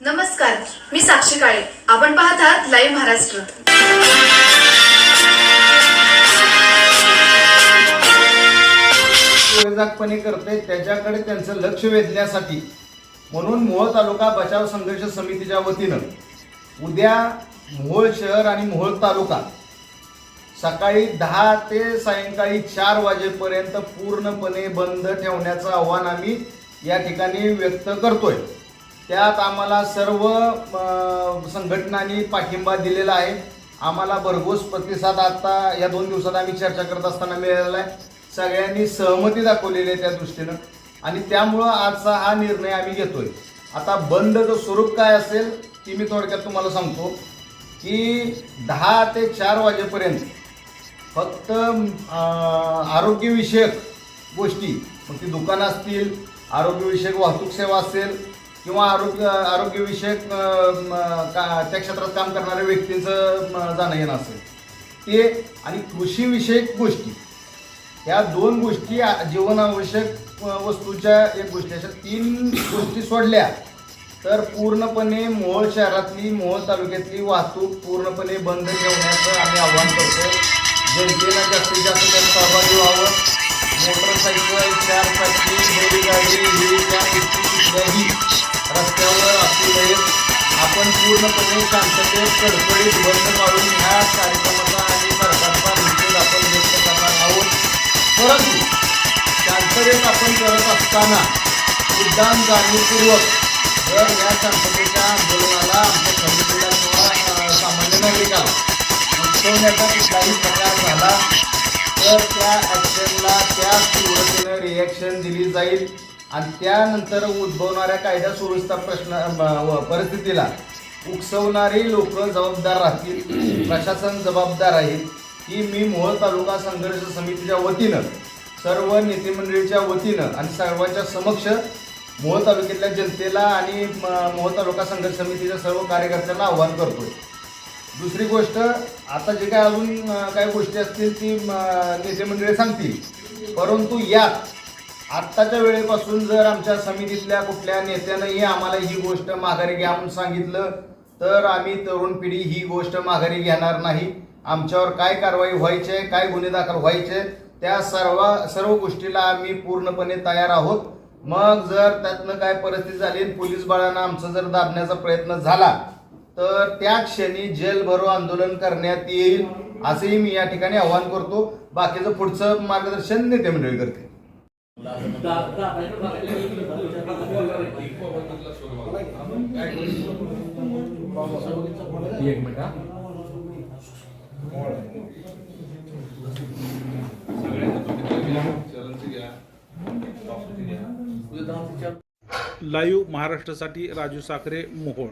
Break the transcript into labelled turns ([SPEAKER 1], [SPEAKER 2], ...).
[SPEAKER 1] नमस्कार मी साक्षी काळे. आपण पाहत आहात लाईव्ह महाराष्ट्र
[SPEAKER 2] विरोधातपणे करते त्याच्याकडे त्यांचं लक्ष वेधण्यासाठी. म्हणून मोहोळ तालुका बचाव संघर्ष समितीच्या वतीनं उद्या मोहोळ शहर आणि मोहोळ तालुका सकाळी दहा ते सायंकाळी चार वाजेपर्यंत पूर्णपणे बंद ठेवण्याचं आव्हान आम्ही या ठिकाणी व्यक्त करतोय. त्यात आम्हाला सर्व संघटनांनी पाठिंबा दिलेला आहे. आम्हाला भरघोस प्रतिसाद आता या दोन दिवसात आम्ही चर्चा करत असताना मिळालेला आहे. सगळ्यांनी सहमती दाखवलेली आहे त्या दृष्टीनं. आणि त्यामुळं आजचा हा निर्णय आम्ही घेतोय. आता बंदचं स्वरूप काय असेल ती मी थोडक्यात तुम्हाला सांगतो की दहा ते चार वाजेपर्यंत फक्त आरोग्यविषयक गोष्टी मग ती दुकानं असतील आरोग्यविषयक वाहतूक सेवा असेल किंवा आरोग्य आरोग्यविषयक का त्या क्षेत्रात काम करणाऱ्या व्यक्तींचं जाणं येणं असेल. ते आणि कृषीविषयक गोष्टी. या दोन गोष्टी जीवनावश्यक वस्तूच्या एक गोष्टी. अशा तीन गोष्टी सोडल्या तर पूर्णपणे मोहोळ शहरातली मोहोळ तालुक्यातली वाहतूक पूर्णपणे बंद ठेवण्याचं आम्ही आव्हान करतो. जनतेनं जास्तीत जास्त त्यात सहभागी व्हावं. मोटरसायकल चार चाकी बैलगाडी हे त्या गोष्टी कुठल्याही आपण पूर्णपणे शांततेत कडकडीत बंद काढून ह्या कार्यक्रमाचा आणि सरकारचा निषेध आपण व्यक्त करणार आहोत. परंतु शांततेत आपण करत असताना मुद्दाम जाणीवपूर्वक जर या शांततेच्या आंदोलनाला आमच्या समितीला किंवा सामान्य नागरिकाला उठवण्याचा कुठलाही प्रकार झाला तर त्या ॲक्शनला त्या तीव्रतेनं रिॲक्शन दिली जाईल. आणि त्यानंतर उद्भवणाऱ्या कायदा सुव्यवस्था प्रश्न परिस्थितीला उकसवणारी लोक जबाबदार राहतील. प्रशासन जबाबदार आहे. की मी मोहोळ तालुका संघर्ष समितीच्या वतीनं सर्व नेते मंडळीच्या वतीनं आणि सर्वांच्या समक्ष मोहोळ तालुक्यातल्या जनतेला आणि म- मोहोळ तालुका संघर्ष समितीच्या सर्व कार्यकर्त्यांना आव्हान करतोय. दुसरी गोष्ट आता जे काय अजून काही गोष्टी असतील ती नेते मंडळी सांगतील. परंतु यात आत्ताच्या वेळेपासून जर आमच्या समितीतल्या कुठल्या नेत्यानंही आम्हाला ही गोष्ट माघारी घ्या म्हणून सांगितलं तर आम्ही तरुण पिढी ही गोष्ट माघारी घेणार नाही. आमच्यावर काय कारवाई व्हायची आहे काय गुन्हे दाखल व्हायचे त्या सर्व सर्व गोष्टीला आम्ही पूर्णपणे तयार आहोत. मग जर त्यातनं काय परिस्थिती झाली पोलीस बळानं आमचं जर दाबण्याचा प्रयत्न झाला तर त्या क्षणी जेल भरो आंदोलन करण्यात येईल असंही मी या ठिकाणी आवाहन करतो. बाकीचं पुढचं मार्गदर्शन नेते मंडळी करते
[SPEAKER 3] एक मिनिट
[SPEAKER 4] लाईव्ह महाराष्ट्रासाठी राजू साखरे मोहोळ.